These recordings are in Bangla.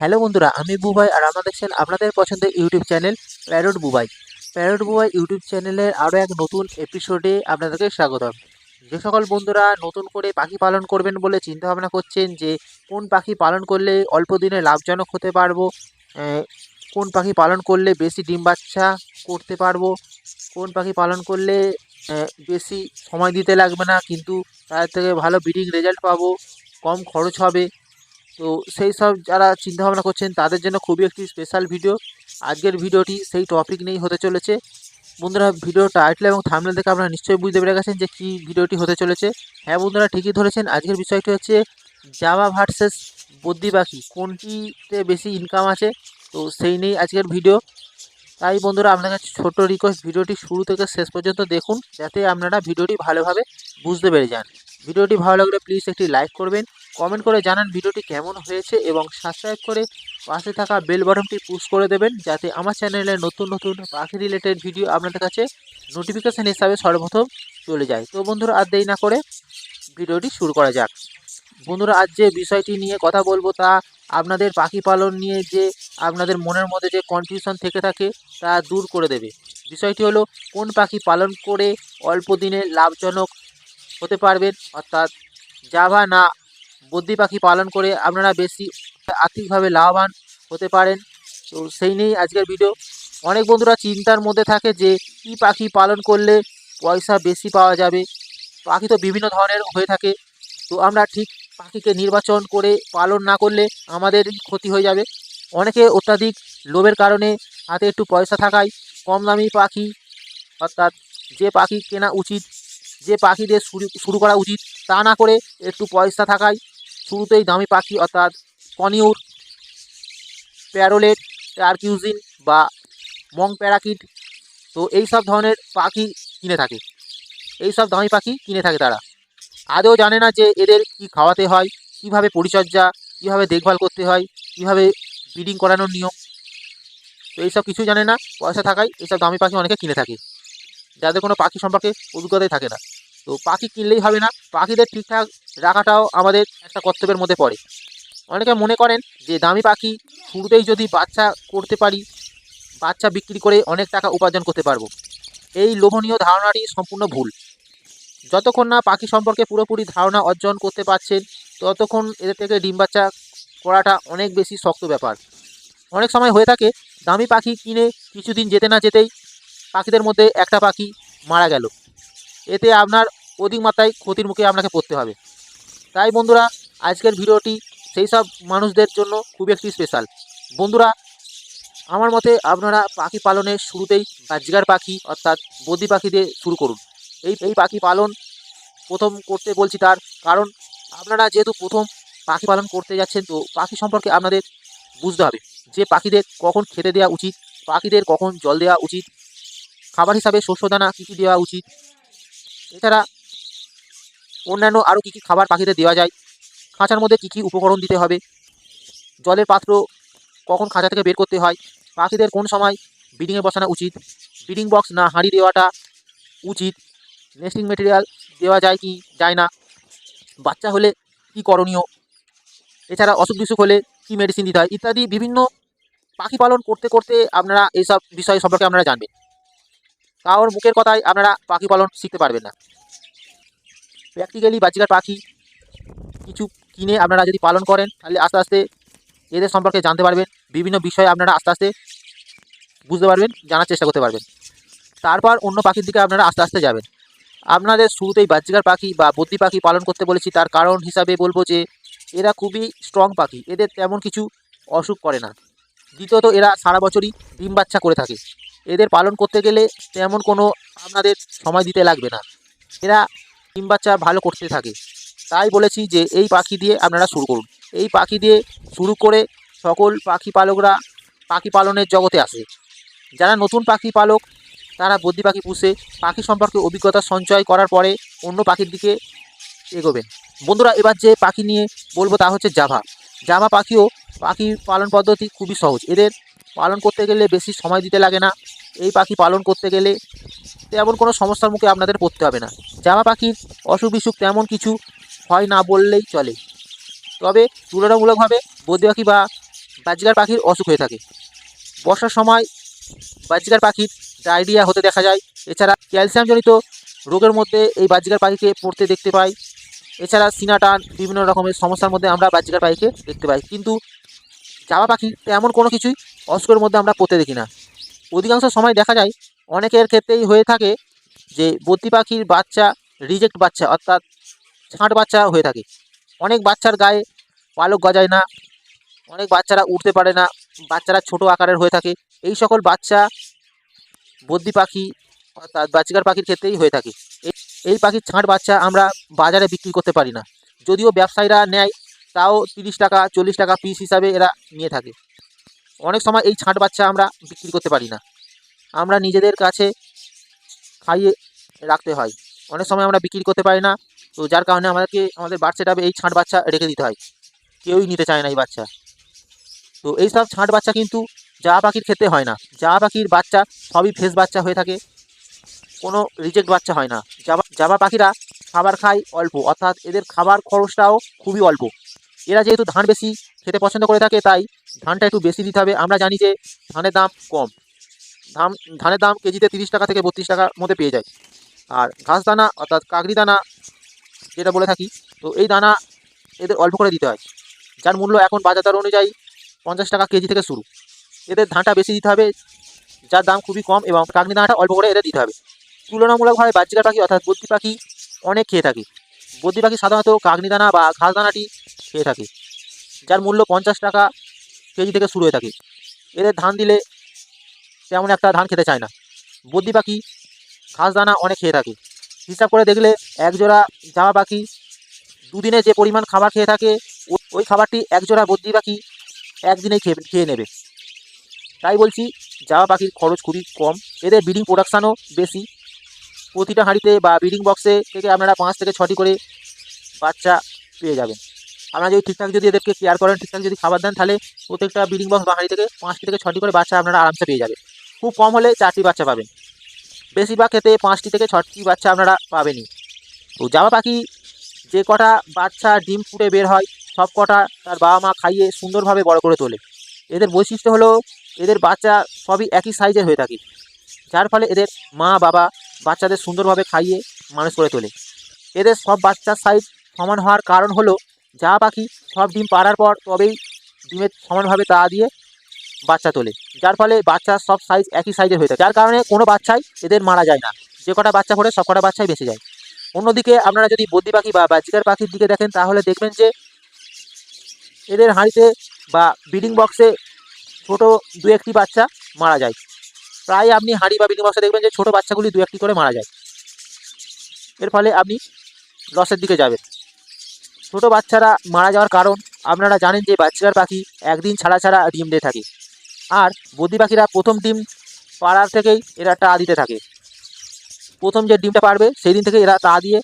হ্যালো বন্ধুরা, আমি বুবাই আর আপনারা দেখছেন আপনাদের পছন্দের YouTube channel parrot Bubai. Parrot Bubai YouTube চ্যানেলের আরও এক নতুন এপিসোডে আপনাদেরকে স্বাগতম। যে সকল বন্ধুরা নতুন করে পাখি পালন করবেন বলে চিন্তা ভাবনা করছেন যে, কোন পাখি পালন করলে অল্প দিনে লাভজনক হতে পারব? কোন পাখি পালন করলে বেশি ডিম বাচ্চা করতে পারব? কোন পাখি পালন করলে বেশি সময় দিতে লাগবে না? কিন্তু তার থেকে ভালো ব্রিডিং রেজাল্ট পাবো, কম খরচ হবে। তো সেই সব যারা চিন্তাভাবনা করছেন, তাদের জন্য খুবই একটি স্পেশাল ভিডিও আজকের ভিডিওটি সেই টপিক নিয়েই হতে চলেছে। বন্ধুরা ভিডিও টাইটেল এবং থামলে দেখে আপনারা নিশ্চয়ই বুঝতে পেরে গেছেন যে কী ভিডিওটি হতে চলেছে। হ্যাঁ বন্ধুরা, ঠিকই ধরেছেন, আজকের বিষয়টি হচ্ছে জাভা ভার্সেস বদ্যি পাখি, কোনটিতে বেশি ইনকাম আছে? তো সেই নিয়েই আজকের ভিডিও তাই বন্ধুরা আপনার কাছে ছোট্ট রিকোয়েস্ট ভিডিওটি শুরু থেকে শেষ পর্যন্ত দেখুন, যাতে আপনারা ভিডিওটি ভালোভাবে বুঝতে পেরে যান। ভিডিওটি ভালো লাগলে প্লিজ একটি লাইক করবেন। কমেন্ট করে জানান ভিডিওটি কেমন হয়েছে এবং সাবস্ক্রাইব করে পাশে থাকা বেল বাটনটি পুশ করে দেবেন যাতে আমার চ্যানেলে নতুন নতুন পাখি রিলেটেড ভিডিও আপনাদের কাছে নোটিফিকেশান হিসাবে সর্বপ্রথম চলে যায়। তো বন্ধুরা, আর দেরি না করে ভিডিওটি শুরু করা যাক। বন্ধুরা, আজ যে বিষয়টি নিয়ে কথা বলব তা আপনাদের পাখি পালন নিয়ে যে আপনাদের মনের মধ্যে যে কনফিউশন থেকে থাকে তা দূর করে দেবে। বিষয়টি হলো, কোন পাখি পালন করে অল্প দিনে লাভজনক হতে পারবেন? অর্থাৎ জাভা না বদ্যি পাখি পালন করে আপনারা বেশি আর্থিকভাবে লাভবান হতে পারেন। তো সেই নিয়েই আজকের ভিডিও অনেক বন্ধুরা চিন্তার মধ্যে থাকে যে, কী পাখি পালন করলে পয়সা বেশি পাওয়া যাবে? পাখি তো বিভিন্ন ধরনের হয়ে থাকে। তো আমরা ঠিক পাখিকে নির্বাচন করে পালন না করলে আমাদের ক্ষতি হয়ে যাবে। অনেকে অত্যাধিক লোভের কারণে হাতে একটু পয়সা থাকায় কম দামি পাখি, অর্থাৎ যে পাখি কেনা উচিত, যে পাখি দিয়ে শুরু শুরু করা উচিত, তা না করে একটু পয়সা থাকায় শুরুতেই দামি পাখি অর্থাৎ কনিউর, প্যারোলেট, টার্কিউজিন বা মং প্যারাকিট। তো এই সব ধরনের পাখি কিনে থাকে। এই সব দামি পাখি কিনে থাকে তারা। আদৌ জানে না যে এদের কি খাওয়াতে হয়, কীভাবে পরিচর্যা, কীভাবে দেখভাল করতে হয়, কীভাবে ব্রিডিং করানোর নিয়ম। তো এইসব কিছুই জানে না, পয়সা থাকায় এইসব দামি পাখি অনেকে কিনে থাকে। যাদের কোনো পাখি সম্পর্কে অভিজ্ঞতাই থাকে না। তো পাখি কিনলেই হবে না। পাখিদের ঠিকঠাক রাখাটাও আমাদের একটা কর্তব্যের মধ্যে পড়ে। অনেকে মনে করেন যে দামি পাখি শুরুতেই যদি বাচ্চা করতে পারি, বাচ্চা বিক্রি করে অনেক টাকা উপার্জন করতে পারব। এই লোভনীয় ধারণাটি সম্পূর্ণ ভুল। যতক্ষণ না পাখি সম্পর্কে পুরোপুরি ধারণা অর্জন করতে পারছেন, ততক্ষণ এদের থেকে ডিম বাচ্চা করাটা অনেক বেশি শক্ত ব্যাপার। অনেক সময় হয়ে থাকে, দামি পাখি কিনে কিছুদিন যেতে না যেতেই পাখিদের মধ্যে একটা পাখি মারা গেল। এতে আপনার অধিক মাত্রায় ক্ষতির মুখে আপনাকে পড়তে হবে। তাই বন্ধুরা, আজকের ভিডিওটি সেই সব মানুষদের জন্য খুব একটি স্পেশাল বন্ধুরা, আমার মতে আপনারা পাখি পালনের শুরুতেই বাজগার পাখি অর্থাৎ বদ্যি পাখি দিয়ে শুরু করুন। এই এই পাখি পালন প্রথম করতে বলছি তার কারণ, আপনারা যেহেতু প্রথম পাখি পালন করতে যাচ্ছেন, তো পাখি সম্পর্কে আপনাদের বুঝতে হবে যে পাখিদের কখন খেতে দেওয়া উচিত, পাখিদের কখন জল দেওয়া উচিত, খাবার হিসাবে শস্য দানা কী কী দেওয়া উচিত এছাড়া অন্যান্য আরও কী কী খাবার পাখিদের দেওয়া যায়? খাঁচার মধ্যে কী কী উপকরণ দিতে হবে? জলের পাত্র কখন খাঁচা থেকে বের করতে হয়? পাখিদের কোন সময় ব্রিডিংয়ে বসানো উচিত? ব্রিডিং বক্স না হাঁড়ি দেওয়াটা উচিত? নেস্টিং মেটেরিয়াল দেওয়া যায় কি যায় না? বাচ্চা হলে কি করণীয়? এছাড়া অসুখ বিসুখ হলে কি মেডিসিন দিতে হয়? ইত্যাদি বিভিন্ন পাখি পালন করতে করতে আপনারা এইসব বিষয় সম্পর্কে আপনারা জানবেন। কারোর মুখের কথায় আপনারা পাখি পালন শিখতে পারবেন না। প্র্যাকটিক্যালি বাচ্চার পাখি কিছু কিনে আপনারা যদি পালন করেন, তাহলে আস্তে আস্তে এদের সম্পর্কে জানতে পারবেন, বিভিন্ন বিষয়ে আপনারা আস্তে আস্তে বুঝতে পারবেন, জানার চেষ্টা করতে পারবেন। তারপর অন্য পাখির দিকে আপনারা আস্তে আস্তে যাবেন। আপনাদের শুরুতেই বাচ্চাকার পাখি বা বদ্যি পাখি পালন করতে বলেছি, তার কারণ হিসাবে বলব যে, এরা খুবই স্ট্রং পাখি, এদের তেমন কিছু অসুখ করে না। দ্বিতীয়ত এরা সারা বছরই ডিম বাচ্চা করে থাকে। এদের পালন করতে গেলে তেমন কোনো আপনাদের সময় দিতে লাগবে না। এরা ডিম বাচ্চা ভালো করতে থাকে। তাই বলেছি যে এই পাখি দিয়ে আপনারা শুরু করুন। এই পাখি দিয়ে শুরু করে সকল পাখি পালকরা পাখি পালনের জগতে আসে। যারা নতুন পাখি পালক, তারা বদ্যি পাখি পুষে পাখি সম্পর্কে অভিজ্ঞতা সঞ্চয় করার পরে অন্য পাখির দিকে এগোবেন। বন্ধুরা, এবার যে পাখি নিয়ে বলব তা হচ্ছে জাভা। জাভা পাখিও পাখি পালন পদ্ধতি খুবই সহজ। এদের পালন করতে গেলে বেশি সময় দিতে লাগে না। এই পাখি পালন করতে গেলে তেমন কোনো সমস্যার মুখে আপনাদের পড়তে হবে না। জামা পাখির অসুখ বিসুখ তেমন কিছু হয় না বললেই চলে। তবে তুলনামূলকভাবে বদ্যি পাখি বা বাজিকার পাখির অসুখ হয়ে থাকে। বর্ষার সময় বাজিকার পাখির ডায়রিয়া হতে দেখা যায়। এছাড়া ক্যালসিয়ামজনিত রোগের মধ্যে এই বাজিকার পাখিকে পড়তে দেখতে পাই। এছাড়া সিনাটান, বিভিন্ন রকমের সমস্যার মধ্যে আমরা বাজিকার পাখিকে দেখতে পাই। কিন্তু জামা পাখি তেমন কোনো কিছুই অসুখের মধ্যে আমরা পড়তে দেখি না। অধিকাংশ সময় দেখা যায় অনেকের ক্ষেত্রেই হয়ে থাকে যে বদ্যি পাখির বাচ্চা রিজেক্ট বাচ্চা, অর্থাৎ ছাঁট বাচ্চা হয়ে থাকে। অনেক বাচ্চার গায়ে পালক গজায় না, অনেক বাচ্চারা উঠতে পারে না, বাচ্চারা ছোট আকারের হয়ে থাকে। এই সকল বাচ্চা বদ্যি পাখি, অর্থাৎ বাচিকার পাখির ক্ষেত্রেই হয়ে থাকে। এই- এই পাখির ছাঁট বাচ্চা আমরা বাজারে বিক্রি করতে পারি না। যদিও ব্যবসায়ীরা নেয়, তাও তিরিশ টাকা, চল্লিশ টাকা পিস হিসাবে এরা নিয়ে থাকে। অনেক সময় এই ছাঁট বাচ্চা আমরা বিক্রি করতে পারি না। আমরা নিজেদের কাছে খাইয়ে রাখতে হয়। অনেক সময় আমরা বিক্রি করতে পারি না, তো যার কারণে আমাদেরকে, আমাদের সেটাবে এই ছাঁট বাচ্চা রেখে দিতে হয়। কেউই নিতে চায় না এই বাচ্চা। তো এই সব ছাঁট বাচ্চা কিন্তু যা পাখির খেতে হয় না। যা পাখির বাচ্চা সবই ফেস বাচ্চা হয়ে থাকে। কোনো রিজেক্ট বাচ্চা হয় না। জাবা জাবা পাখিরা খাবার খায় অল্প, অর্থাৎ এদের খাবার খরচটাও খুবই অল্প। এরা যেহেতু ধান বেশি খেতে পছন্দ করে থাকে, তাই ধানটা একটু বেশি দিতে হবে। আমরা জানি যে ধানের দাম কম। ধান, ধানের দাম কেজিতে তিরিশ টাকা থেকে বত্রিশ টাকার মধ্যে পেয়ে যায়। আর ঘাস দানা, অর্থাৎ কাকড়ি দানা যেটা বলে থাকি, তো এই দানা এদের অল্প করে দিতে হয়। যার মূল্য এখন বাজার দর অনুযায়ী পঞ্চাশ টাকা কেজি থেকে শুরু। এদের ধানটা বেশি দিতে হবে, যার দাম খুবই কম এবং কাকনি দানাটা অল্প করে এদের দিতে হবে। তুলনামূলকভাবে বাচ্চিকা পাখি, অর্থাৎ বদ্যি পাখি, অনেক খেয়ে থাকে। বদ্যি পাখি সাধারণত কাকনি দানা বা ঘাস দানাটি খেয়ে থাকে, যার মূল্য পঞ্চাশ টাকা কেজি থেকে শুরু হয়ে থাকে। এদের ধান দিলে তেমন একটা ধান খেতে চায় না। বদ্যি পাখি ঘাস দানা অনেক খেয়ে থাকে। হিসাব করে দেখলে একজোড়া জামা পাখি দুদিনে যে পরিমাণ খাবার খেয়ে থাকে, ওই খাবারটি একজোড়া বদ্যি পাখি একদিনেই খেয়ে খেয়ে নেবে। তাই বলছি, জামা পাখির খরচ খুবই কম। এদের ব্রিডিং প্রোডাকশানও বেশি। প্রতিটা হাঁড়িতে বা ব্রিডিং বক্সে থেকে আপনারা পাঁচ থেকে ছটি করে বাচ্চা পেয়ে যাবেন। আপনারা যদি ঠিকঠাক যদি এদেরকে কেয়ার করেন, ঠিকঠাক যদি খাবার দেন, তাহলে প্রত্যেকটা ব্রিডিং বক্স বা হাঁড়ি থেকে পাঁচটি থেকে ছটি করে বাচ্চা আপনারা আরামসে পেয়ে যাবেন। খুব কম হলে চারটি বাচ্চা পাবেন। বেশিরভাগ ক্ষেত্রে পাঁচটি থেকে ছটি বাচ্চা আপনারা পাবেনই। তো জামা পাখি, যে কটা বাচ্চা ডিম ফুটে বের হয়, সব কটা তার বাবা মা খাইয়ে সুন্দরভাবে বড় করে তোলে। এদের বৈশিষ্ট্য হলো, এদের বাচ্চা সবই একই সাইজের হয়ে থাকে। যার ফলে এদের মা, বাবা বাচ্চাদের সুন্দরভাবে খাইয়ে মানুষ করে তোলে। এদের সব বাচ্চার সাইজ সমান হওয়ার কারণ হলো, যা পাখি সব ডিম পাড়ার পর তবেই ডিমের সমানভাবে তা দিয়ে বাচ্চা তোলে। যার ফলে বাচ্চার সব সাইজ একই সাইজের হয়ে থাকে। যার কারণে কোনো বাচ্চাই এদের মারা যায় না। যে কটা বাচ্চা করে সব কটা বাচ্চাই বেঁচে যায়। অন্যদিকে আপনারা যদি বদ্যি পাখি বা বাজিকার পাখির দিকে দেখেন, তাহলে দেখবেন যে এদের হাঁড়িতে বা ব্রিডিং বক্সে ছোটো দু একটি বাচ্চা মারা যায়। প্রায় আপনি হাঁড়ি বা ব্রিডিং বক্সে দেখবেন যে ছোটো বাচ্চাগুলি দু একটি করে মারা যায়। এর ফলে আপনি লসের দিকে যাবেন। ছোট বাচ্চারা মারা যাওয়ার কারণ আপনারা জানেন যে বাচ্চার পাখি একদিন ছাড়া ছাড়া ডিম দিয়ে থাকে। আর বদ্যি পাখিরা প্রথম ডিম পাড়ার থেকেই এরা টা দিতে থাকে। প্রথম যে ডিমটা পারবে সেই দিন থেকে এরা তা দিয়ে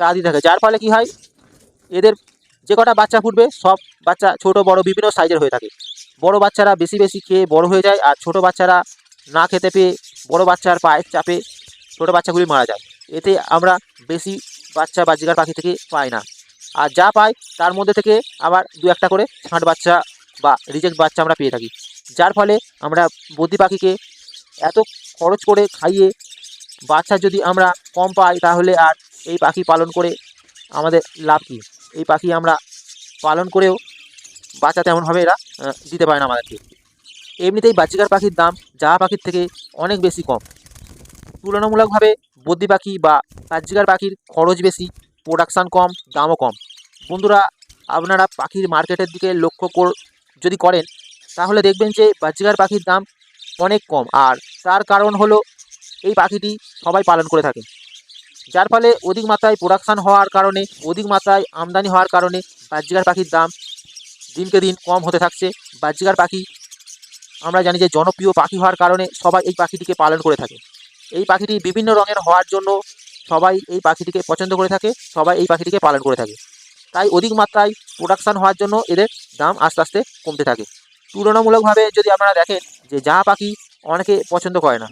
তা দিতে থাকে। যার ফলে কি হয়? এদের যে কটা বাচ্চা ফুটবে সব বাচ্চা ছোট, বড় বিভিন্ন সাইজের হয়ে থাকে। বড় বাচ্চারা বেশি বেশি খেয়ে বড় হয়ে যায় আর ছোট বাচ্চারা না খেতে পেয়ে বড় বাচ্চার পায়ের চাপে ছোটো বাচ্চাগুলি মারা যায়। এতে আমরা বেশি বাচ্চা বা বাজিকার পাখি থেকে পাই না। আর যা পাই তার মধ্যে থেকে আবার দু একটা করে ছাঁট বাচ্চা বা রিজেক্ট বাচ্চা আমরা পেয়ে থাকি। যার ফলে আমরা বদ্যি পাখিকে এত খরচ করে খাইয়ে বাচ্চা যদি আমরা কম পাই তাহলে আর এই পাখি পালন করে আমাদের লাভ কী? এই পাখি আমরা পালন করেও বাচ্চা তেমনভাবে এরা দিতে পারে না আমাদেরকে। এমনিতেই বাচ্চিকার পাখির দাম যা পাখির থেকে অনেক বেশি কম। তুলনামূলকভাবে বদ্যি পাখি বা বাচ্চিকার পাখির খরচ বেশি প্রোডাকশান কম, দামও কম। বন্ধুরা, আপনারা পাখির মার্কেটের দিকে লক্ষ্য যদি করেন, তাহলে দেখবেন যে বাচ্চিকার পাখির দাম অনেক কম। আর তার কারণ হলো এই পাখিটি সবাই পালন করে থাকে। যার ফলে অধিক মাত্রায় প্রোডাকশান হওয়ার কারণে, অধিক মাত্রায় আমদানি হওয়ার কারণে বাচ্চিকার পাখির দাম দিনকে দিন কম হতে থাকছে। বাচ্চিকার পাখি আমরা জানি যে জনপ্রিয় পাখি হওয়ার কারণে সবাই এই পাখিটিকে পালন করে থাকে। এই পাখিটি বিভিন্ন রঙের হওয়ার জন্য সবাই এই পাখিটিকে পছন্দ করে থাকে, সবাই এই পাখিটিকে পালন করে থাকে। তাই অধিক মাত্রায় প্রোডাকশান হওয়ার জন্য এদের দাম আস্তে আস্তে কমতে থাকে। তুলনামূলকভাবে যদি আপনারা দেখেন যে যা পাখি অনেকে পছন্দ করে না,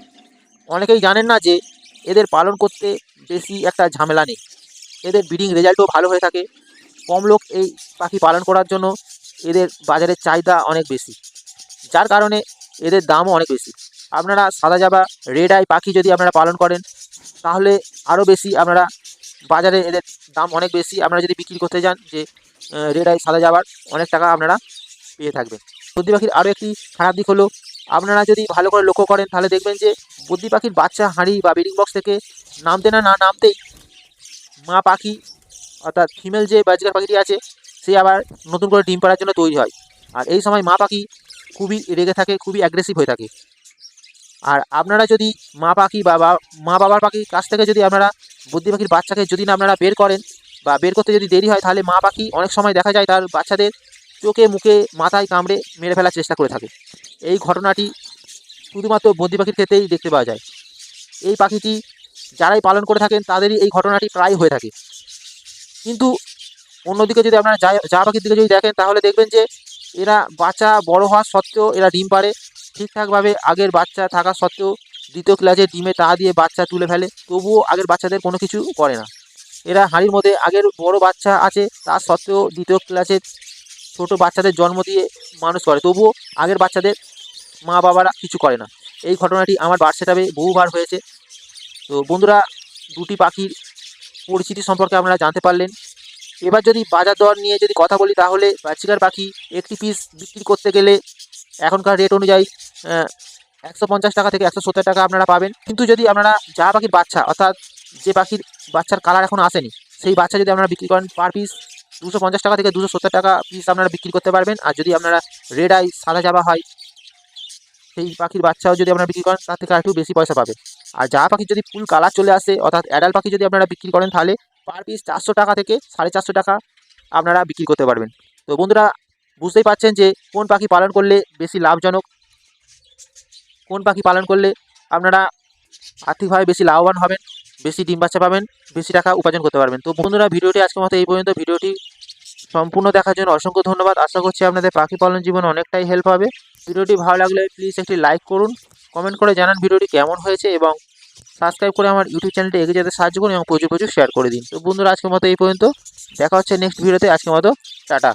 অনেকেই জানেন না যে এদের পালন করতে বেশি একটা ঝামেলা নেই। এদের ব্রিডিং রেজাল্টও ভালো হয়ে থাকে। কম লোক এই পাখি পালন করার জন্য এদের বাজারের চাহিদা অনেক বেশি। যার কারণে এদের দামও অনেক বেশি। আপনারা সাদা জাবা রেড আই পাখি যদি আপনারা পালন করেন, তাহলে আরও বেশি আপনারা বাজারে এদের দাম অনেক বেশি। আপনারা যদি বিক্রি করতে যান, যে রেড আই সাদা যাবার অনেক টাকা আপনারা পেয়ে থাকবেন। বুদ্ধি পাখির আরও একটি খারাপ দিক হলো, আপনারা যদি ভালো করে লক্ষ্য করেন, তাহলে দেখবেন যে, বুদ্ধি পাখির বাচ্চা হাঁড়ি বা ব্রিডিং বক্স থেকে নামতে না না, নামতেই মা পাখি, অর্থাৎ ফিমেল যে বাজিকার পাখিটি আছে, সে আবার নতুন করে ডিম পাড়ার জন্য তৈরি হয়। আর এই সময় মা পাখি খুবই রেগে থাকে, খুবই অ্যাগ্রেসিভ হয়ে থাকে। আর আপনারা যদি মা পাখি বা মা বাবার পাখির কাছ থেকে যদি আপনারা বুদ্ধি পাখির বাচ্চাকে যদি না আপনারা বের করেন বা বের করতে যদি দেরি হয়, তাহলে মা পাখি অনেক সময় দেখা যায় তার বাচ্চাদের চোখে, মুখে, মাথায় কামড়ে মেরে ফেলার চেষ্টা করে থাকে। এই ঘটনাটি শুধুমাত্র বদ্রি পাখির ক্ষেত্রেই দেখতে পাওয়া যায়। এই পাখিটি যারাই পালন করে থাকেন, তাদেরই এই ঘটনাটি প্রায় হয়ে থাকে। কিন্তু অন্যদিকে যদি আপনারা যা যা পাখির দিকে যদি দেখেন, তাহলে দেখবেন যে এরা বাচ্চা বড় হওয়া সত্ত্বেও এরা ডিম পারে ঠিকঠাকভাবে আগের বাচ্চা থাকা সত্ত্বেও দ্বিতীয় ক্লাসে ডিমে তা দিয়ে বাচ্চা তুলে ফেলে। তবুও আগের বাচ্চাদের কোনো কিছু করে না। এরা হাঁড়ির মধ্যে আগের বড় বাচ্চা আছে, তা সত্ত্বেও দ্বিতীয় ক্লাসের ছোট বাচ্চাদের জন্ম দিয়ে মানুষ করে। তবুও আগের বাচ্চাদের মা বাবারা কিছু করে না। এই ঘটনাটি আমার বার সেটাবে বহুবার হয়েছে। তো বন্ধুরা, দুটি পাখির পরিচিতি সম্পর্কে আপনারা জানতে পারলেন। এবার যদি বাজার দর নিয়ে যদি কথা বলি তাহলে বাচ্চিকার পাখি একটি পিস বিক্রি করতে গেলে এখনকার রেট অনুযায়ী একশো পঞ্চাশ টাকা থেকে একশো সত্তর টাকা আপনারা পাবেন। কিন্তু যদি আপনারা যা পাখির বাচ্চা, অর্থাৎ যে পাখির বাচ্চার কালার এখন আসেনি, সেই বাচ্চা যদি আপনারা বিক্রি করেন পার পিস দুশো পঞ্চাশ টাকা থেকে দুশো সত্তর টাকা পিস আপনারা বিক্রি করতে পারবেন। আর যদি আপনারা রেড আই সাদা জাবা হয়, সেই পাখির বাচ্চাও যদি আপনারা বিক্রি করেন, তার থেকে আর একটু বেশি পয়সা পাবে। আর যা পাখির যদি ফুল কালার চলে আসে, অর্থাৎ অ্যাডাল্ট পাখি যদি আপনারা বিক্রি করেন তাহলে পার পিস চারশো টাকা থেকে সাড়ে চারশো টাকা আপনারা বিক্রি করতে পারবেন। তো বন্ধুরা, বুঝতেই পারছেন যে কোন পাখি পালন করলে বেশি লাভজনক, কোন পাখি পালন করলে আপনারা আর্থিকভাবে বেশি লাভবান হবেন, বেশি ডিম বাচ্চা পাবেন, বেশি টাকা উপার্জন করতে পারবেন। তো বন্ধুরা, ভিডিওটি আজকের মতো এই পর্যন্ত। ভিডিওটি সম্পূর্ণ দেখার জন্য অসংখ্য ধন্যবাদ। আশা করছি আপনাদের পাখি পালন জীবন অনেকটাই হেল্প হবে। ভিডিওটি ভালো লাগলে প্লিজ একটি লাইক করুন কমেন্ট করে জানান ভিডিওটি কেমন হয়েছে এবং সাবস্ক্রাইব করে আমার ইউটিউব চ্যানেলটি এগিয়ে যেতে সাহায্য করুন এবং প্রচুর প্রচুর শেয়ার করে দিন। তো বন্ধুরা, আজকের মতো এই পর্যন্ত। দেখা হচ্ছে নেক্সট ভিডিওতে আজকের মতো, টাটা।